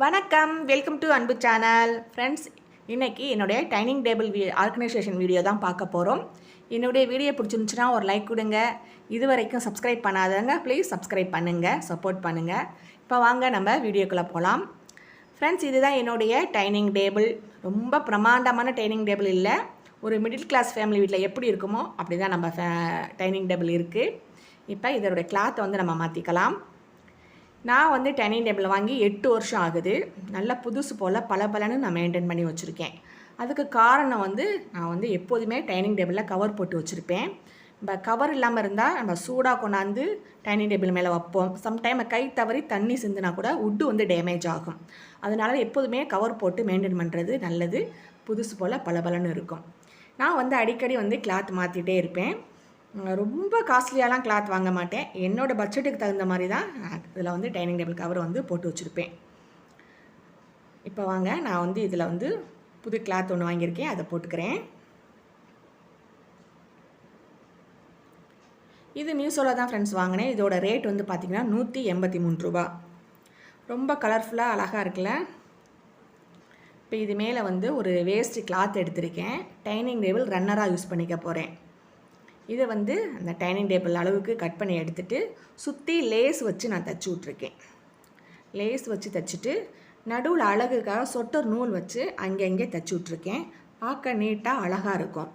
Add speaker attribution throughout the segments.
Speaker 1: வணக்கம். Welcome to Anbu channel friends இன்றைக்கி என்னுடைய டைனிங் டேபிள் வீ ஆர்கனைசேஷன் வீடியோ தான் பார்க்க போகிறோம் என்னுடைய வீடியோ பிடிச்சிருந்துச்சுன்னா ஒரு லைக் கொடுங்க. இது வரைக்கும் சப்ஸ்கிரைப் பண்ணாதவங்க ப்ளீஸ் சப்ஸ்கிரைப் பண்ணுங்கள் சப்போர்ட் பண்ணுங்கள் இப்போ வாங்க நம்ம வீடியோக்குள்ளே போகலாம் ஃப்ரெண்ட்ஸ் இதுதான் என்னுடைய டைனிங் டேபிள் ரொம்ப பிரமாண்டமான டைனிங் டேபிள் இல்லை. ஒரு மிடில் கிளாஸ் ஃபேமிலி வீட்டில் எப்படி இருக்குமோ அப்படி தான் நம்ம ஃபே டைனிங் டேபிள் இருக்குது இப்போ இதோடைய கிளாத்தை வந்து நம்ம மாற்றிக்கலாம் நான் வந்து டைனிங் டேபிள் வாங்கி எட்டு வருஷம் ஆகுது. நல்லா புதுசு போல் பல பலன்னு நான் மெயின்டைன் பண்ணி வச்சுருக்கேன். அதுக்கு காரணம் வந்து நான் வந்து எப்போதுமே டைனிங் டேபிளில் கவர் போட்டு வச்சுருப்பேன். நம்ம கவர் இல்லாமல் இருந்தால் நம்ம சூடாக கொண்டாந்து டைனிங் டேபிள் மேலே வைப்போம். சம்டைம் கை தவறி தண்ணி சிந்தினா கூட உட்டு வந்து டேமேஜ் ஆகும். அதனால் எப்போதுமே கவர் போட்டு மெயின்டைன் பண்ணுறது நல்லது. புதுசு போல் பளபளன்னு இருக்கும். நான் வந்து அடிக்கடி வந்து கிளாத் மாற்றிட்டே இருப்பேன். ரொம்ப காஸ்ட்லியாலாம் கிளாத் வாங்க மாட்டேன். என்னோடய பட்ஜெட்டுக்கு தகுந்த மாதிரி தான் இதில் வந்து டைனிங் டேபிள் கவர் வந்து போட்டு வச்சுருப்பேன். இப்போ வாங்க நான் வந்து இதில் வந்து புது கிளாத் ஒன்று வாங்கியிருக்கேன். அதை போட்டுக்கிறேன். இது மீஷோவில் தான் ஃப்ரெண்ட்ஸ் வாங்கினேன். இதோட ரேட் வந்து பார்த்திங்கன்னா நூற்றி எண்பத்தி மூணு ரூபா. ரொம்ப கலர்ஃபுல்லாக அழகாக இருக்குல்ல? இப்போ இது மேலே வந்து ஒரு வேஸ்ட் கிளாத் எடுத்திருக்கேன். டைனிங் டேபிள் ரன்னராக யூஸ் பண்ணிக்க போகிறேன் இதை வந்து அந்த டைனிங் டேபிள் அளவுக்கு கட் பண்ணி எடுத்துட்டு சுற்றி லேஸ் வச்சு நான் தச்சு விட்ருக்கேன் லேஸ் வச்சு தச்சுட்டு நடுவில் அழகுக்காக சொட்டர் நூல் வச்சு அங்கங்கே தச்சு விட்ருக்கேன் பார்க்க நீட்டாக அழகாக இருக்கும்.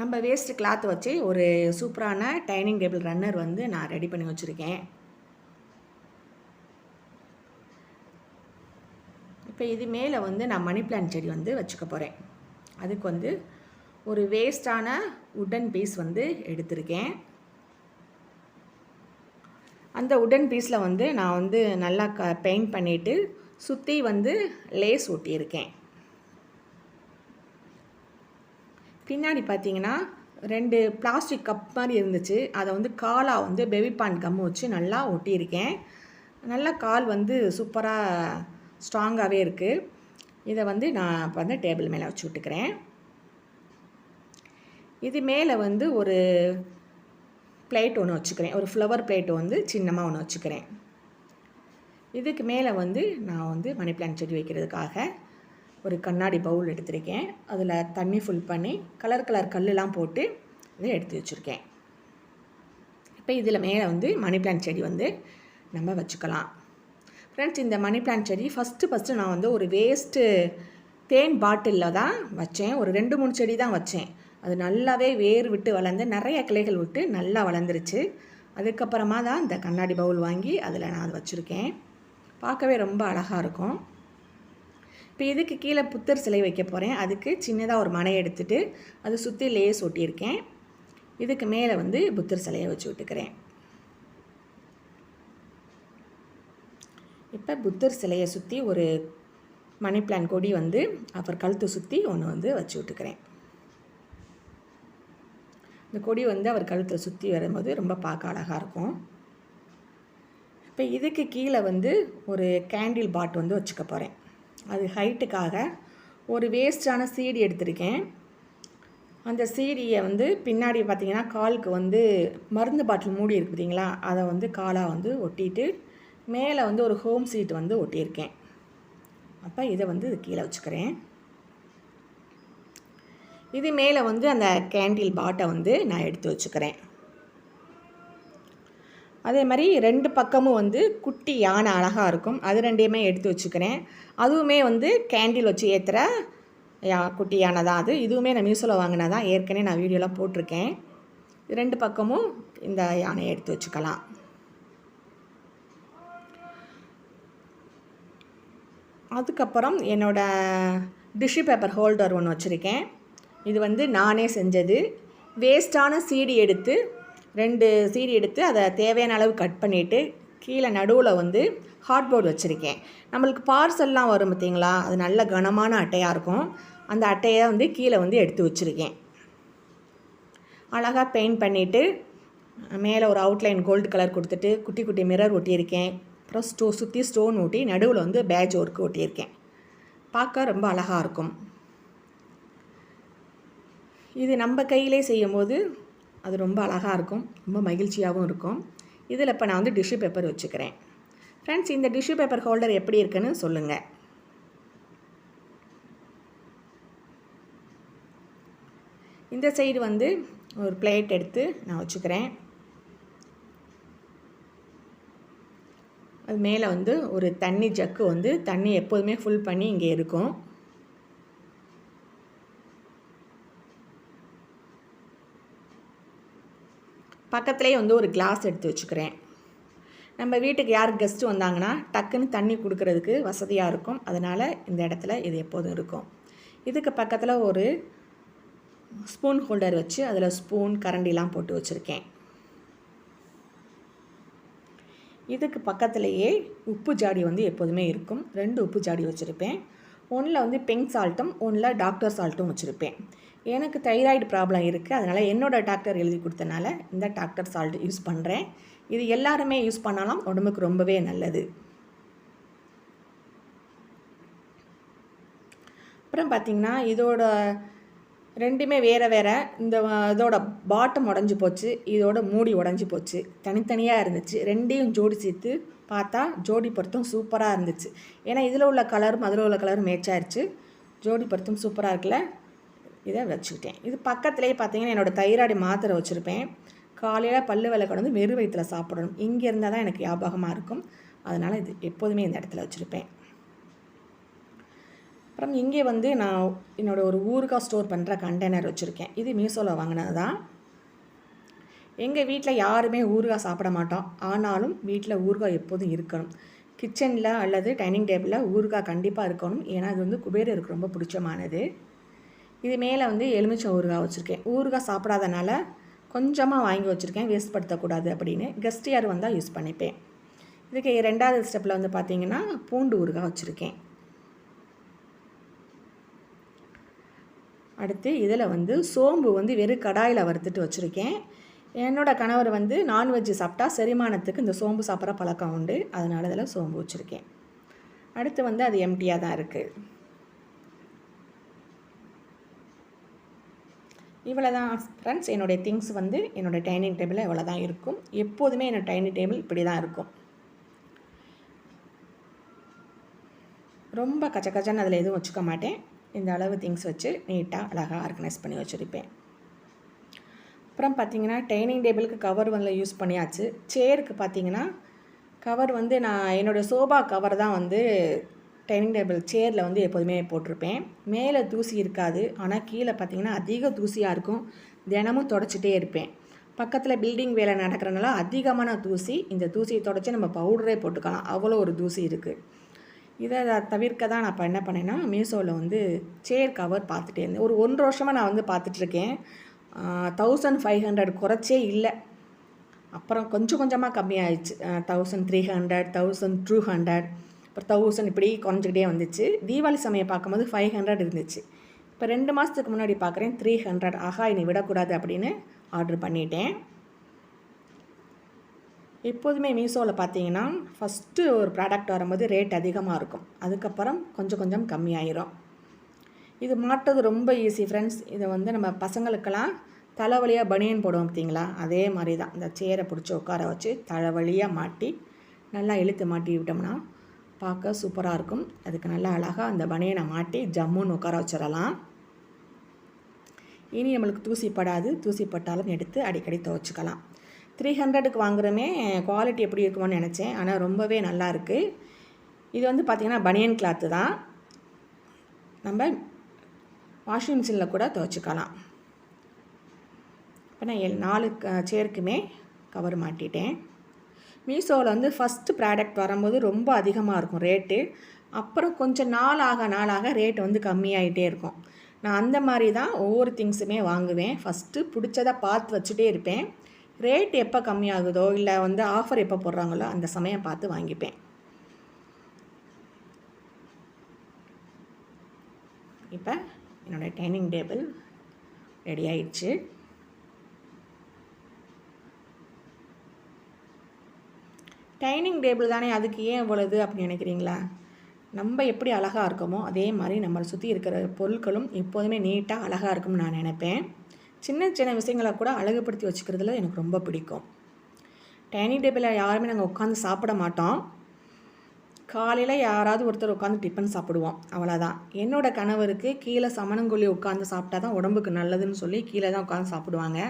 Speaker 1: நம்ம வேஸ்ட் கிளாத் வச்சு ஒரு சூப்பரான டைனிங் டேபிள் ரன்னர் வந்து நான் ரெடி பண்ணி வச்சுருக்கேன். இப்போ இது மேலே வந்து நான் மணி பிளான்ட் செடி வந்து வச்சுக்க போகிறேன் அதுக்கு வந்து ஒரு வேஸ்டான உட்டன் பீஸ் வந்து எடுத்திருக்கேன். அந்த உட்டன் பீஸில் வந்து நான் வந்து நல்லா க பெயிண்ட் பண்ணிவிட்டு சுற்றி வந்து லேஸ் ஒட்டியிருக்கேன். பின்னாடி பார்த்தீங்கன்னா ரெண்டு பிளாஸ்டிக் கப் மாதிரி இருந்துச்சு. அதை வந்து காலாக வந்து பேபி பான் வச்சு நல்லா ஒட்டியிருக்கேன். நல்லா கால் வந்து சூப்பராக ஸ்ட்ராங்காகவே இருக்குது இதை வந்து நான் இப்போ வந்து டேபிள் மேலே வச்சு விட்டுக்கிறேன். இது மேலே வந்து ஒரு பிளேட் ஒன்று வச்சுக்கிறேன். ஒரு ஃப்ளவர் பிளேட் வந்து சின்னமாக ஒன்று வச்சுக்கிறேன். இதுக்கு மேலே வந்து நான் வந்து மணி பிளான்ட் செடி வைக்கிறதுக்காக ஒரு கண்ணாடி பவுல் எடுத்திருக்கேன். அதில் தண்ணி ஃபுல் பண்ணி கலர் கலர் கல்லுலாம் போட்டு இதை எடுத்து வச்சுருக்கேன். இப்போ இதில் மேலே வந்து மணி பிளான்ட் செடி வந்து நம்ம வச்சுக்கலாம். ஃப்ரெண்ட்ஸ் இந்த மணி பிளான்ட் செடி ஃபஸ்ட்டு ஃபஸ்ட்டு நான் வந்து ஒரு வேஸ்ட்டு தேன் பாட்டிலில் தான் வச்சேன். ஒரு ரெண்டு மூணு செடி தான் வச்சேன். அது நல்லாவே வேர் விட்டு வளர்ந்து நிறைய கிளைகள் விட்டு நல்லா வளர்ந்துருச்சு. அதுக்கப்புறமா தான் இந்த கண்ணாடி பவுல் வாங்கி அதில் நான் அதை வச்சுருக்கேன். பார்க்கவே ரொம்ப அழகாக இருக்கும். இப்போ இதுக்கு கீழே புத்தர் சிலை வைக்க போகிறேன். அதுக்கு சின்னதாக ஒரு மனை எடுத்துட்டு அது சுற்றி லேஸ் ஒட்டியிருக்கேன். இதுக்கு மேலே வந்து புத்தர் சிலையை வச்சு விட்டுக்கிறேன். இப்போ புத்தர் சிலையை சுற்றி ஒரு மணி பிளான் கொடி வந்து அப்புறம் கழுத்தை சுற்றி ஒன்று வந்து வச்சு விட்டுக்கிறேன். இந்த கொடி வந்து அவர் கழுத்தை சுற்றி வரும்போது ரொம்ப பார்க்க அழகாக இருக்கும். இப்போ இதுக்கு கீழே வந்து ஒரு கேண்டில் பாட் வந்து வச்சுக்க போகிறேன் அது ஹைட்டுக்காக ஒரு வேஸ்டான சீடி எடுத்திருக்கேன். அந்த சீடியை வந்து பின்னாடி பார்த்தீங்கன்னா காலுக்கு வந்து மருந்து பாட்டில் மூடி இருக்கு பார்த்தீங்களா அதை வந்து காலாக வந்து ஒட்டிட்டு மேலே வந்து ஒரு ஹோம் சீட் வந்து ஒட்டியிருக்கேன். அப்போ இதை வந்து இது கீழே வச்சுக்கிறேன். இது மேலே வந்து அந்த கேண்டில் பாட்டை வந்து நான் எடுத்து வச்சுக்கிறேன். அதே மாதிரி ரெண்டு பக்கமும் வந்து குட்டி யானை அழகாக இருக்கும். அது ரெண்டையுமே எடுத்து வச்சுக்கிறேன். அதுவுமே வந்து கேண்டில் வச்சு ஏற்றுற யா குட்டி யானை தான் அது. இதுவுமே நான் மியூசில் வாங்கினதான் ஏற்கனவே நான் வீடியோலாம் போட்டிருக்கேன். ரெண்டு பக்கமும் இந்த யானையை எடுத்து வச்சுக்கலாம். அதுக்கப்புறம் என்னோடய டிஷ்யூ பேப்பர் ஹோல்டர் ஒன்று வச்சுருக்கேன். இது வந்து நானே செஞ்சது. வேஸ்ட்டான சீடி எடுத்து ரெண்டு சீடி எடுத்து அதை தேவையான அளவு கட் பண்ணிவிட்டு கீழே நடுவில் வந்து ஹார்ட்போர்டு வச்சுருக்கேன். நம்மளுக்கு பார்சல்லாம் வரும் பார்த்தீங்களா? அது நல்ல கனமான அட்டையாக இருக்கும். அந்த அட்டையை வந்து கீழே வந்து எடுத்து வச்சுருக்கேன். அழகாக பெயிண்ட் பண்ணிவிட்டு மேலே ஒரு அவுட்லைன் கோல்டு கலர் கொடுத்துட்டு குட்டி குட்டி மிரர் ஒட்டியிருக்கேன். அப்புறம் ஸ்டோ சுற்றி ஸ்டோன் ஒட்டி நடுவில் வந்து பேட்ச் ஒர்க்கு ஒட்டியிருக்கேன். பார்க்க ரொம்ப அழகாக இருக்கும். இது நம்ம கையிலே செய்யும்போது அது ரொம்ப அழகாக இருக்கும் ரொம்ப மகிழ்ச்சியாகவும் இருக்கும். இதில் இப்போ நான் வந்து டிஷ்யூ பேப்பர் வச்சுக்கிறேன். ஃப்ரெண்ட்ஸ் இந்த டிஷ்யூ பேப்பர் ஹோல்டர் எப்படி இருக்குன்னு சொல்லுங்கள் இந்த சைடு வந்து ஒரு பிளேட் எடுத்து நான் வச்சுக்கிறேன். அது மேலே வந்து ஒரு தண்ணி ஜக்கு வந்து தண்ணி எப்போதுமே ஃபுல் பண்ணி இங்கே இருக்கும். பக்கத்துலேயே வந்து ஒரு கிளாஸ் எடுத்து வச்சுக்கிறேன். நம்ம வீட்டுக்கு யார் கெஸ்ட்டு வந்தாங்கன்னா டக்குன்னு தண்ணி கொடுக்கறதுக்கு வசதியாக இருக்கும். அதனால் இந்த இடத்துல இது எப்போதும் இருக்கும். இதுக்கு பக்கத்தில் ஒரு ஸ்பூன் ஹோல்டர் வச்சு அதில் ஸ்பூன் கரண்டிலாம் போட்டு வச்சுருக்கேன். இதுக்கு பக்கத்துலேயே உப்பு ஜாடி வந்து எப்போதுமே இருக்கும். ரெண்டு உப்பு ஜாடி வச்சுருப்பேன். ஒன்றில் வந்து பிங்க் சால்ட்டும் ஒன்றில் டாக்டர் சால்ட்டும் வச்சுருப்பேன். எனக்கு தைராய்டு ப்ராப்ளம் இருக்குது அதனால் என்னோடய டாக்டர் எழுதி கொடுத்தனால இந்த டாக்டர் சால்ட் யூஸ் பண்ணுறேன் இது எல்லாருமே யூஸ் பண்ணாலும் உடம்புக்கு ரொம்பவே நல்லது. அப்புறம் பார்த்திங்கன்னா இதோட ரெண்டுமே வேறு வேறு. இந்த இதோட பாட்டம் உடஞ்சி போச்சு. இதோட மூடி உடஞ்சி போச்சு. தனித்தனியாக இருந்துச்சு. ரெண்டையும் ஜோடி சேர்த்து பார்த்தா ஜோடி பொருத்தம் சூப்பராக இருந்துச்சு. ஏன்னா இதில் உள்ள கலரும் அதில் உள்ள கலரும் மேட்சாயிருச்சு ஜோடி பொருத்தம் சூப்பராக இருக்குல்ல? இதை வச்சுக்கிட்டேன். இது பக்கத்துலேயே பார்த்தீங்கன்னா என்னோடய தைராய்டு மாத்திரை வச்சுருப்பேன். காலையில் பல்லு வேலை வந்து வெறு வயிற்றில் சாப்பிடணும். இங்கே இருந்தால் தான் எனக்கு ஞாபகமாக இருக்கும். அதனால் இது எப்போதுமே இந்த இடத்துல வச்சுருப்பேன். அப்புறம் இங்கே வந்து நான் என்னோடய ஒரு ஊறுகாய் ஸ்டோர் பண்ணுற கண்டெய்னர் வச்சுருக்கேன். இது மீஷோவில் வாங்கினது தான். எங்கள் வீட்டில் யாருமே ஊறுகாய் சாப்பிட மாட்டோம். ஆனாலும் வீட்டில் ஊறுகாய் எப்போதும் இருக்கணும். கிச்சனில் அல்லது டைனிங் டேபிளில் ஊறுகாய் கண்டிப்பாக இருக்கணும். ஏன்னா அது வந்து குபேரருக்கு ரொம்ப பிடிச்சமானது. இது மேலே வந்து எலுமிச்சை ஊறுகாய் வச்சுருக்கேன். ஊறுகாய் சாப்பிடாதனால கொஞ்சமாக வாங்கி வச்சுருக்கேன். வேஸ்ட் படுத்தக்கூடாது அப்படின்னு. கெஸ்ட் யார் வந்தால் யூஸ் பண்ணிப்பேன். இதுக்கு ரெண்டாவது ஸ்டெப்பில் வந்து பார்த்திங்கன்னா பூண்டு ஊறுகாய் வச்சுருக்கேன். அடுத்து இதில் வந்து சோம்பு வந்து வெறும் கடாயில் வறுத்துட்டு வச்சுருக்கேன். என்னோடய கணவர் வந்து நான்வெஜ் சாப்பிட்டா செரிமானத்துக்கு இந்த சோம்பு சாப்பிட்ற பழக்கம் உண்டு. அதனால் இதில் சோம்பு வச்சுருக்கேன். அடுத்து வந்து அது எம்டியாக தான் இருக்குது இவ்வளோ தான் ஃப்ரெண்ட்ஸ் என்னுடைய திங்ஸ் வந்து என்னோடய டைனிங் டேபிளில் இவ்வளோ தான் இருக்கும். எப்போதுமே என்னோடய டைனிங் டேபிள் இப்படி தான் இருக்கும். ரொம்ப கச்ச கச்சன்னு அதில் எதுவும் வச்சுக்க மாட்டேன். இந்த அளவு திங்ஸ் வச்சு நீட்டாக அழகாக ஆர்கனைஸ் பண்ணி வச்சுருப்பேன். அப்புறம் பார்த்திங்கன்னா டைனிங் டேபிளுக்கு கவர் வந்து யூஸ் பண்ணியாச்சு. சேருக்கு பார்த்தீங்கன்னா கவர் வந்து நான் என்னோடய சோபா கவர் தான் வந்து டைனிங் டேபிள் சேரில் வந்து எப்போதுமே போட்டிருப்பேன். மேலே தூசி இருக்காது. ஆனால் கீழே பார்த்திங்கன்னா அதிக தூசியாக இருக்கும். தினமும் தொடச்சிட்டே இருப்பேன். பக்கத்தில் பில்டிங் வேலை நடக்கிறனால அதிகமான தூசி இந்த தூசியை தொடச்சி நம்ம பவுடரே போட்டுக்கலாம். அவ்வளோ ஒரு தூசி இருக்குது இதை தவிர்க்க தான் நான் இப்போ என்ன பண்ணேன்னா மீஷோவில் வந்து சேர் கவர் பார்த்துட்டே இருந்தேன். ஒரு ஒன்றரை வருஷமாக நான் வந்து பார்த்துட்ருக்கேன். தௌசண்ட் ஃபைவ் ஹண்ட்ரட் குறைச்சே இல்லை. அப்புறம் கொஞ்சம் கொஞ்சமாக கம்மியாயிடுச்சு. Thousand three hundred thousand two hundred அப்புறம் தௌசண்ட் இப்படி குறைஞ்சிக்கிட்டே வந்துச்சு. தீபாவளி சமயம் பார்க்கும்போது ஃபைவ் ஹண்ட்ரட் இருந்துச்சு. இப்போ ரெண்டு மாதத்துக்கு முன்னாடி பார்க்குறேன் த்ரீ ஹண்ட்ரட் ஆஹா என்னை விடக்கூடாது அப்படின்னு ஆர்டர் பண்ணிட்டேன். எப்போதுமே மீஷோவில் பார்த்தீங்கன்னா ஃபஸ்ட்டு ஒரு ப்ராடக்ட் வரும்போது ரேட் அதிகமாக இருக்கும். அதுக்கப்புறம் கொஞ்சம் கொஞ்சம் கம்மியாயிரும். இது மாட்டுறது ரொம்ப ஈஸி ஃப்ரெண்ட்ஸ் இதை வந்து நம்ம பசங்களுக்கெல்லாம் தலைவலியாக பனியன் போடுவோம் பார்த்தீங்களா? அதே மாதிரி தான். இந்த சேரை பிடிச்சி உட்கார வச்சு தலைவலியாக மாட்டி நல்லா இழுத்து மாட்டி விட்டோம்னா பார்க்க சூப்பராக இருக்கும். அதுக்கு நல்லா அழகாக அந்த பனியனை மாட்டி ஜம்முன்னு உட்கார வச்சிடலாம். இனி நம்மளுக்கு தூசி படாது. தூசி பட்டாலும் எடுத்து அடிக்கடி துவச்சிக்கலாம். த்ரீ ஹண்ட்ரடுக்கு வாங்குறமே குவாலிட்டி எப்படி இருக்குமோன்னு நினச்சேன். ஆனால் ரொம்பவே நல்லா இருக்குது இது வந்து பார்த்திங்கன்னா பனியன் கிளாத்து தான். நம்ம வாஷிங் மிஷினில் கூட துவச்சிக்கலாம். இப்போ நான் எல் நாலு சேருக்குமே கவர் மாட்டிட்டேன். மீஷோவில் வந்து ஃபஸ்ட்டு ப்ராடக்ட் வரும்போது ரொம்ப அதிகமாக இருக்கும் ரேட்டு அப்புறம் கொஞ்சம் நாள் ஆக நாளாக ரேட் வந்து கம்மியாகிட்டே இருக்கும். நான் அந்த மாதிரி தான் ஒவ்வொரு திங்ஸுமே வாங்குவேன். ஃபஸ்ட்டு பிடிச்சதை பார்த்து வச்சுட்டே இருப்பேன். ரேட் எப்போ கம்மியாகுதோ இல்லை வந்து ஆஃபர் எப்போ போடுறாங்களோ அந்த சமயம் பார்த்து வாங்கிப்பேன். இப்போ என்னோடய டைனிங் டேபிள் ரெடி ஆயிடுச்சு. டைனிங் டேபிள் தானே அதுக்கு ஏன் இவ்வளவு அப்படின்னு நினைக்கிறீங்களா? நம்ம எப்படி அழகாக இருக்கோமோ அதே மாதிரி நம்மளை சுற்றி இருக்கிற பொருட்களும் எப்போதுமே நீட்டாக அழகாக இருக்கும்னு நான் நினைப்பேன். சின்ன சின்ன விஷயங்களை கூட அழகுபடுத்தி வச்சுக்கிறதுல எனக்கு ரொம்ப பிடிக்கும். டைனிங் டேபிளில் யாருமே நாங்கள் உட்காந்து சாப்பிட மாட்டோம். காலையில் யாராவது ஒருத்தர் உட்காந்து டிஃபன் சாப்பிடுவோம். அவ்வளோதான் என்னோட கணவருக்கு கீழே சமணங்குழி உட்காந்து சாப்பிட்டா தான் உடம்புக்கு நல்லதுன்னு சொல்லி கீழே தான் உட்காந்து சாப்பிடுவாங்க.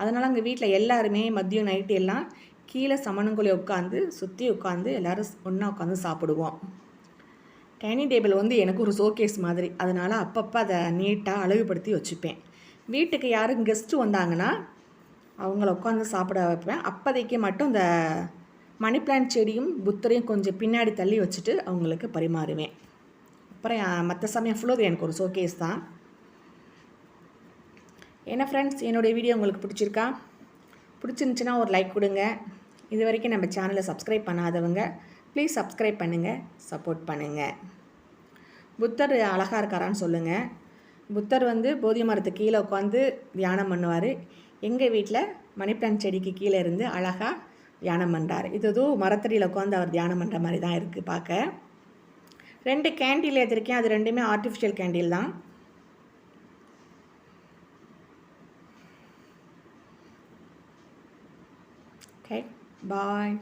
Speaker 1: அதனால் அங்கே வீட்டில் எல்லாருமே மதியம் நைட்டு எல்லாம் கீழே சமணங்குழி உட்காந்து சுற்றி உட்காந்து எல்லோரும் ஒன்றா உட்காந்து சாப்பிடுவோம். டைனிங் டேபிள் வந்து எனக்கு ஒரு ஷோகேஸ் மாதிரி. அதனால் அப்பப்போ அதை நீட்டாக அழகுபடுத்தி வச்சுப்பேன். வீட்டுக்கு யாரும் கெஸ்ட்டு வந்தாங்கன்னா அவங்கள உட்காந்து சாப்பிட வைப்பேன். அப்போதைக்கு மட்டும் இந்த மணி பிளான்ட் செடியும் புத்தரையும் கொஞ்சம் பின்னாடி தள்ளி வச்சுட்டு அவங்களுக்கு பரிமாறுவேன். அப்புறம் மற்ற சமயம் ஃபுல்லது எனக்கு ஒரு ஷோகேஸ் தான். என்ன ஃப்ரெண்ட்ஸ் என்னுடைய வீடியோ உங்களுக்கு பிடிச்சிருக்கா? பிடிச்சிருந்துச்சின்னா ஒரு லைக் கொடுங்க. இது வரைக்கும் நம்ம சேனலை சப்ஸ்கிரைப் பண்ணாதவங்க ப்ளீஸ் சப்ஸ்கிரைப் பண்ணுங்கள் சப்போர்ட் பண்ணுங்கள் புத்தர் அழகாக இருக்காரான்னு சொல்லுங்கள் புத்தர் வந்து போதிய மரத்து கீழே உட்காந்து தியானம் பண்ணுவார். எங்கள் வீட்டில் மணி பிளான்ட் செடிக்கு கீழே இருந்து அழகாக தியானம் பண்ணுறாரு இது எதுவும் மரத்தடியில் உட்காந்து அவர் தியானம் பண்ணுற மாதிரி தான் இருக்குது பார்க்க ரெண்டு கேண்டில் ஏற்றிருக்கேன் அது ரெண்டுமே ஆர்டிஃபிஷியல் கேண்டில் தான். Okay Bye.